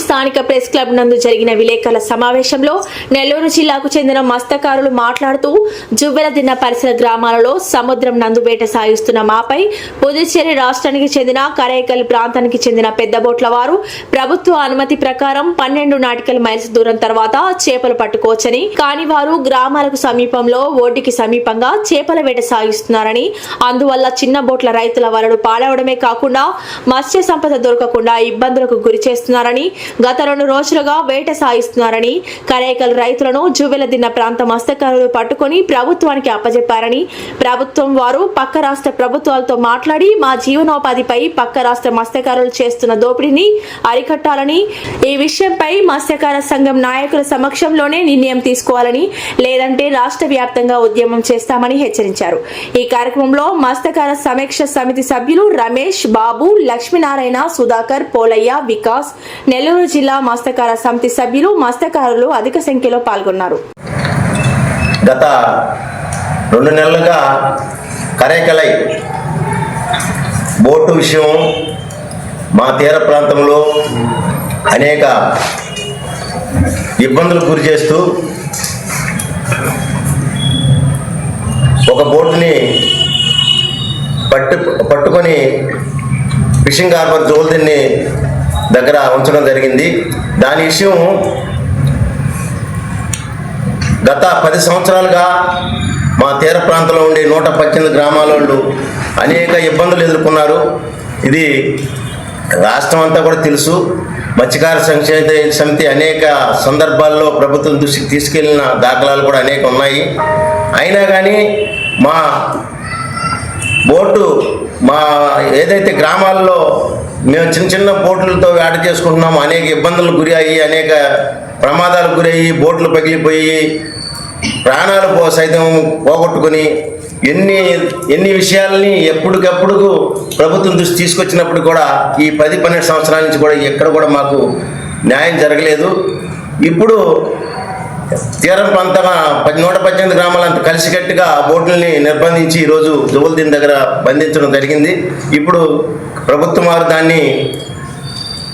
స్థానిక press club నందు జరిగిన విలేకరుల సమావేశంలో నెల్లూరు జిల్లాకు చెందిన మత్స్యకారులు మాట్లాడుతూ జువ్వెలదిన్న పరిసర గ్రామాలలో సముద్రం నందు వేట సాగిస్తున్న మాపై పుదుచ్చేరి రాష్ట్రానికి చెందిన కరైకల్ ప్రాంతానికి చెందిన పెద్ద బోట్ల వారు ప్రభుత్వ అనుమతి ప్రకారం పన్నెండు నాటికల్ మైల్స్ దూరం తర్వాత చేపలు పట్టుకోవచ్చని కానీ వారు గ్రామాలకు సమీపంలో ఓటికి సమీపంగా చేపల వేట సాగిస్తున్నారని అందువల్ల చిన్న బోట్ల రైతుల వలలు పాడవడమే కాకుండా మత్స్య సంపద దొరకకుండా ఇబ్బందులకు గురి చేస్తున్నారని గత రెండు రోజులుగా వేట సాగిస్తున్నారని కరేకల్ రైతులను జువెలదిన్న ప్రాంత మస్తకారులు పట్టుకొని ప్రభుత్వానికి అప్పజెప్పారని ప్రభుత్వం వారు పక్క రాష్ట్ర ప్రభుత్వాలతో మాట్లాడి మా జీవనోపాధిపై పక్క రాష్ట్ర మత్స్యకారులు చేస్తున్న దోపిడీని అరికట్టాలని ఈ విషయంపై మత్స్యకార సంఘం నాయకుల సమక్షంలోనే నిర్ణయం తీసుకోవాలని లేదంటే రాష్ట్ర వ్యాప్తంగా ఉద్యమం చేస్తామని హెచ్చరించారు. ఈ కార్యక్రమంలో మత్స్యకార సమీక్ష సమితి సభ్యులు రమేష్ బాబు లక్ష్మీనారాయణ సుధాకర్ పోలయ్య వికాస్ నెల్ నెల్లూరు జిల్లా మత్స్యకార సమితి సభ్యులు మత్స్యకారులు అధిక సంఖ్యలో పాల్గొన్నారు. గత రెండు నెలలుగా కరేకలై బోటు విషయం మా తీర ప్రాంతంలో అనేక ఇబ్బందులకు గురి చేస్తూ ఒక బోటుని పట్టు పట్టుకొని ఫిషింగ్ హార్బర్ జోల్దిన్ని దగ్గర ఉంచడం జరిగింది. దాని విషయం గత పది సంవత్సరాలుగా మా తీర ప్రాంతంలో ఉండే నూట పద్దెనిమిది గ్రామాల వాళ్ళు అనేక ఇబ్బందులు ఎదుర్కొన్నారు. ఇది రాష్ట్రం అంతా కూడా తెలుసు. మత్స్యకార సంక్షేమ సమితి అనేక సందర్భాల్లో ప్రభుత్వం దృష్టికి తీసుకెళ్ళిన దాఖలాలు కూడా అనేక ఉన్నాయి. అయినా కానీ మా బోటు మా ఏదైతే గ్రామాల్లో మేము చిన్న చిన్న బోట్లతో వేట చేసుకుంటున్నాము. అనేక ఇబ్బందులకు గురి అయ్యి అనేక ప్రమాదాలకు గురి అయ్యి బోట్లు పగిలిపోయి ప్రాణాలు పో సైతం పోగొట్టుకొని ఎన్ని ఎన్ని విషయాల్ని ఎప్పటికప్పుడు ప్రభుత్వం దృష్టి తీసుకొచ్చినప్పుడు కూడా ఈ పది పన్నెండు సంవత్సరాల నుంచి కూడా ఎక్కడ కూడా మాకు న్యాయం జరగలేదు. ఇప్పుడు తీరం ప్రాంతం పది నూట పద్దెనిమిది గ్రామాలంతా కలిసికట్టుగా బోట్లని నిర్బంధించి ఈరోజు జువల్దీన్ దగ్గర బంధించడం జరిగింది. ఇప్పుడు ప్రభుత్వం వారు దాన్ని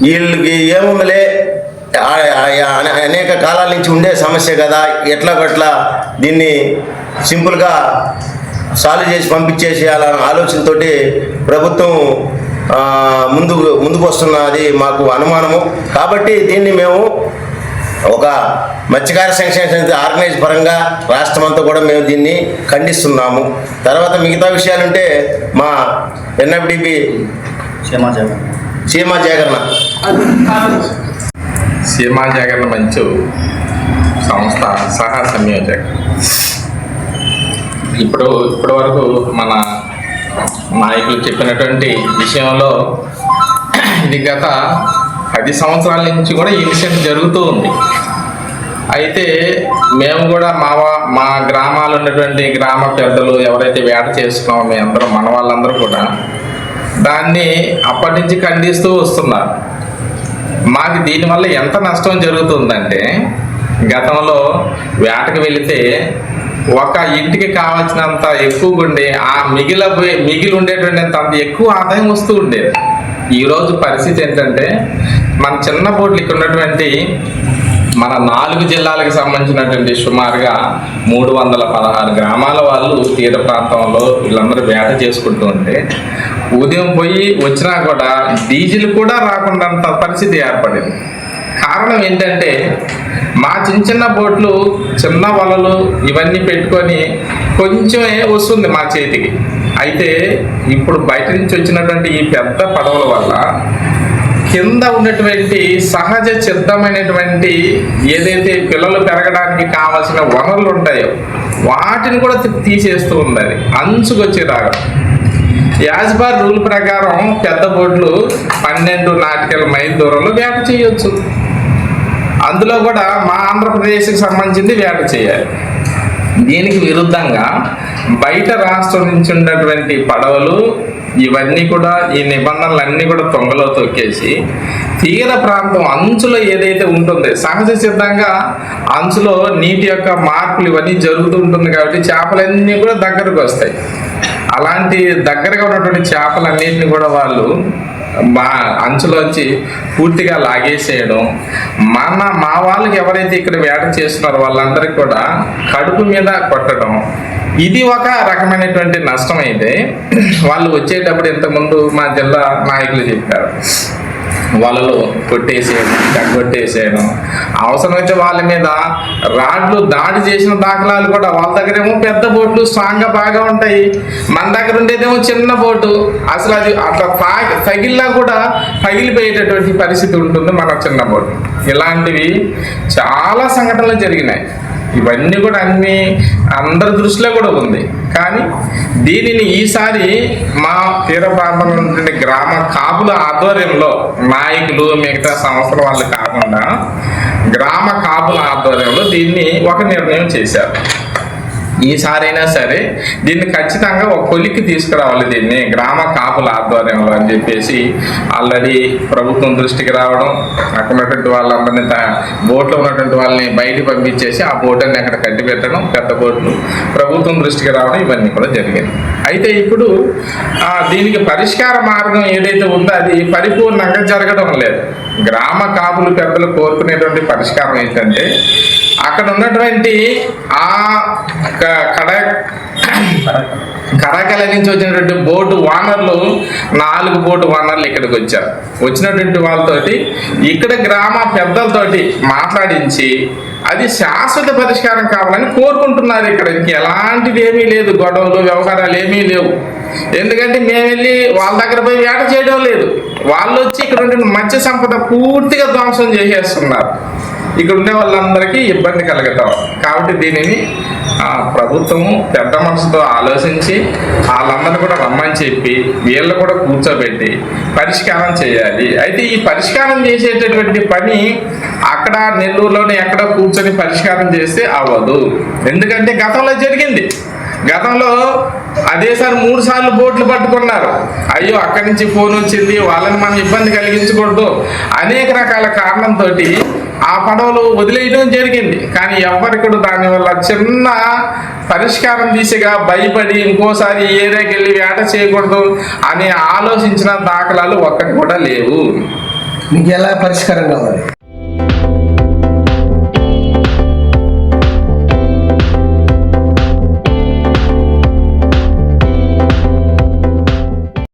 వీళ్ళకి ఏముందిలే? అనే- అనేక కాలాల నుంచి ఉండే సమస్య కదా. ఎట్లా గట్లా దీన్ని సింపుల్గా సాల్వ్ చేసి పంపించేసేయాలన్న ఆలోచనతో ఆలోచనతోటి ప్రభుత్వం ముందు ముందుకు ముందుకు వస్తున్నది మాకు అనుమానము. కాబట్టి దీన్ని మేము ఒక మత్స్యకార సంక్షేమ సమితి ఆర్గనైజ్ పరంగా రాష్ట్రం అంతా కూడా మేము దీన్ని ఖండిస్తున్నాము. తర్వాత మిగతా విషయాలుంటే మా ఎన్ఎఫ్డిబి సీమా జాగరణ. సీమా జగన్ మంచు సంస్థ సహా సంయోజక ఇప్పుడు ఇప్పటి వరకు మన నాయకులు చెప్పినటువంటి విషయంలో ఇది గత పది సంవత్సరాల నుంచి కూడా ఈ విషయం జరుగుతూ ఉంది. అయితే మేము కూడా మా మా గ్రామాలు ఉన్నటువంటి గ్రామ పెద్దలు ఎవరైతే వేట చేస్తున్నామో మీ అందరూ మన వాళ్ళందరూ కూడా దాన్ని అప్పటి నుంచి ఖండిస్తూ వస్తున్నారు. మాకు దీనివల్ల ఎంత నష్టం జరుగుతుందంటే గతంలో వేటకు వెళితే ఒక ఇంటికి కావాల్సినంత ఎక్కువ ఉండే ఆ మిగిలిపోయి మిగిలి ఉండేటువంటి అంత ఎక్కువ ఆదాయం వస్తూ ఉండేది. ఈరోజు పరిస్థితి ఏంటంటే మన చిన్న బోట్లు ఇక్కడ ఉన్నటువంటి మన నాలుగు జిల్లాలకు సంబంధించినటువంటి సుమారుగా మూడు వందల పదహారు గ్రామాల వాళ్ళు తీర ప్రాంతంలో వీళ్ళందరూ వేట చేసుకుంటూ ఉంటే ఉదయం పోయి వచ్చినా కూడా డీజిల్ కూడా రాకుండా పరిస్థితి ఏర్పడింది. కారణం ఏంటంటే మా చిన్న చిన్న బోట్లు చిన్న వలలు ఇవన్నీ పెట్టుకొని కొంచెమే వస్తుంది మా చేతికి. అయితే ఇప్పుడు బయట నుంచి వచ్చినటువంటి ఈ పెద్ద పడవల వల్ల కింద ఉన్నటువంటి సహజ సిద్ధమైనటువంటి ఏదైతే పిల్లలు పెరగడానికి కావాల్సిన వనరులు ఉంటాయో వాటిని కూడా తీసేస్తూ ఉంది అది అంచుకొచ్చి యాజ్ రూల్ ప్రకారం పెద్ద బోట్లు పన్నెండు నాటికల మైల్ దూరంలో వేట చేయొచ్చు. అందులో కూడా మా ఆంధ్రప్రదేశ్కి సంబంధించింది వేట చేయాలి. దీనికి విరుద్ధంగా బయట రాష్ట్రం నుంచి ఉన్నటువంటి పడవలు ఇవన్నీ కూడా ఈ నిబంధనలన్నీ కూడా తొంగలో తొక్కేసి తీర ప్రాంతం అంచులో ఏదైతే ఉంటుందో సహజ సిద్ధంగా అంచులో నీటి యొక్క మార్పులు ఇవన్నీ జరుగుతూ ఉంటుంది కాబట్టి చేపలన్నీ కూడా దగ్గరకు వస్తాయి. అలాంటి దగ్గరగా ఉన్నటువంటి చేపలన్నింటినీ కూడా వాళ్ళు మా అంచులోంచి పూర్తిగా లాగేసేయడం. మన మా వాళ్ళకి ఎవరైతే ఇక్కడ వేట చేస్తున్నారో వాళ్ళందరికీ కూడా కడుపు మీద కొట్టడం. ఇది ఒక రకమైనటువంటి నష్టం అయితే వాళ్ళు వచ్చేటప్పుడు ఇంతకుముందు మా జిల్లా నాయకులు చెప్పారు. వాళ్ళలో కొట్టేసేయడం కొట్టేసేయడం వచ్చే వాళ్ళ మీద రాడ్లు దాడి చేసిన దాఖలాలు కూడా వాళ్ళ దగ్గరేమో పెద్ద బోట్లు స్ట్రాంగ్గా బాగా ఉంటాయి. మన దగ్గర ఉండేదేమో చిన్న బోటు. అసలు అది అట్లా తగిలినా కూడా పగిలిపోయేటటువంటి పరిస్థితి ఉంటుంది మన చిన్న బోటు. ఇలాంటివి చాలా సంఘటనలు జరిగినాయి. ఇవన్నీ కూడా అన్ని అందరి దృష్టిలో కూడా ఉంది. కానీ దీనిని ఈసారి మా తీర ప్రాంతంలో గ్రామ కాపుల ఆధ్వర్యంలో నాయకులు మిగతా సంస్థల వాళ్ళు కాకుండా గ్రామ కాపుల ఆధ్వర్యంలో దీన్ని ఒక నిర్ణయం చేశారు. ఈసారైనా సరే దీన్ని ఖచ్చితంగా ఒక కొలిక్కి తీసుకురావాలి దీన్ని గ్రామ కాపుల ఆధ్వర్యంలో అని చెప్పేసి ఆల్రెడీ ప్రభుత్వం దృష్టికి రావడం అక్కడ ఉన్నటువంటి వాళ్ళందరినీ బోట్లో ఉన్నటువంటి వాళ్ళని బయటికి పంపించేసి ఆ బోటుని అక్కడ కట్టి పెట్టడం పెద్ద బోట్లు ప్రభుత్వం దృష్టికి రావడం ఇవన్నీ కూడా జరిగింది అయితే ఇప్పుడు దీనికి పరిష్కార మార్గం ఏదైతే ఉందో అది పరిపూర్ణంగా జరగడం లేదు. గ్రామ కాపులు పెద్దలు కోరుకునేటువంటి పరిష్కారం ఏంటంటే అక్కడ ఉన్నటువంటి ఆ కడ కరాకల నుంచి వచ్చినటువంటి బోటు వానర్లు నాలుగు బోటు వానర్లు ఇక్కడికి వచ్చారు. వచ్చినటువంటి వాళ్ళతోటి ఇక్కడ గ్రామ పెద్దలతోటి మాట్లాడించి అది శాశ్వత పరిష్కారం కావాలని కోరుకుంటున్నారు ఇక్కడ. ఎలాంటిది ఏమీ లేదు. గొడవలు వ్యవహారాలు ఏమీ లేవు. ఎందుకంటే మేము వెళ్ళి వాళ్ళ దగ్గర పోయి వేట చేయడం లేదు. వాళ్ళు వచ్చి ఇక్కడ ఉండే మత్స్య సంపద పూర్తిగా ధ్వంసం చేసేస్తున్నారు. ఇక్కడ ఉండే వాళ్ళందరికీ ఇబ్బంది కలుగుతాం. కాబట్టి దీనిని ఆ, ప్రభుత్వము పెద్ద మనసుతో ఆలోచించి వాళ్ళందరినీ కూడా రమ్మని చెప్పి వీళ్ళు కూడా కూర్చోబెట్టి పరిష్కారం చేయాలి. అయితే ఈ పరిష్కారం చేసేటటువంటి పని అక్కడ నెల్లూరులోనే ఎక్కడ కూర్చొని పరిష్కారం చేస్తే అవ్వదు. ఎందుకంటే గతంలో జరిగింది. గతంలో అదేసారి మూడు సార్లు బోట్లు పట్టుకున్నారు. అయ్యో అక్కడి నుంచి ఫోన్ వచ్చింది వాళ్ళని మనం ఇబ్బంది కలిగించకూడదు. అనేక రకాల కారణంతో ఆ పడవలు వదిలేయడం జరిగింది. కానీ ఎవరికడు దానివల్ల చిన్న పరిష్కారం దిశగా భయపడి ఇంకోసారి ఈ ఏరియాకి వెళ్ళి వేట చేయకూడదు అని ఆలోచించిన దాఖలాలు ఒక్కటి కూడా లేవు. మీకు ఎలా పరిష్కారం కావాలి?